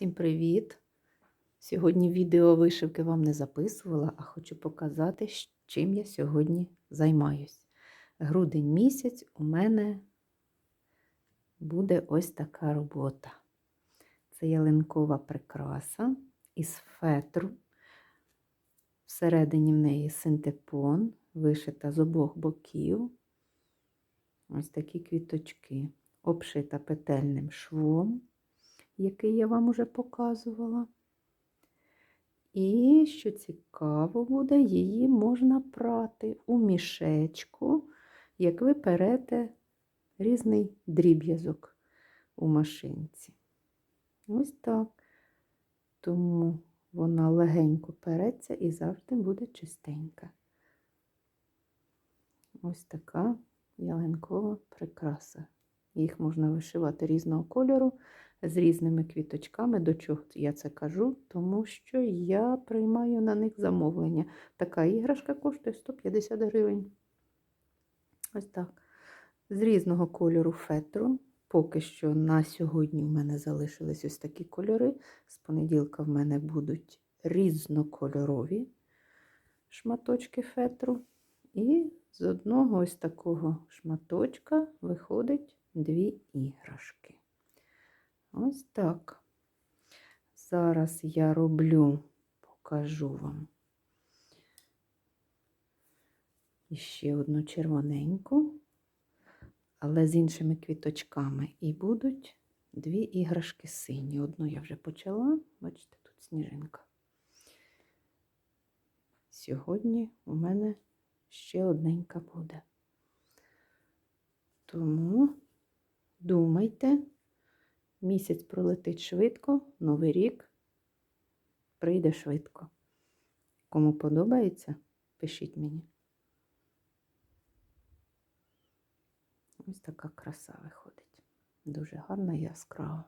Всім привіт! Сьогодні відео вишивки вам не записувала, а хочу показати, чим я сьогодні займаюсь. Грудень місяць у мене буде ось така робота. Це ялинкова прикраса із фетру. Всередині в неї синтепон, вишита з обох боків. Ось такі квіточки, обшита петельним швом який я вам уже показувала. І, що цікаво буде, її можна прати у мішечку, як ви перете різний дріб'язок у машинці. Ось так. Тому вона легенько переться і завжди буде чистенька. Ось така ялинкова прикраса. Їх можна вишивати різного кольору з різними квіточками. До чого я це кажу? Тому що я приймаю на них замовлення. Така іграшка коштує 150 гривень. Ось так. З різного кольору фетру. Поки що на сьогодні в мене залишились ось такі кольори. З понеділка в мене будуть різнокольорові шматочки фетру. І з одного ось такого шматочка виходить дві іграшки. Так. Зараз я роблю, покажу вам ще одну червоненьку, але з іншими квіточками. І будуть дві іграшки сині. Одну я вже почала, бачите, тут сніжинка. Сьогодні у мене ще одненька буде. Тому думайте. Місяць пролетить швидко, новий рік прийде швидко. Кому подобається, пишіть мені. Ось така краса виходить. Дуже гарна і яскрава.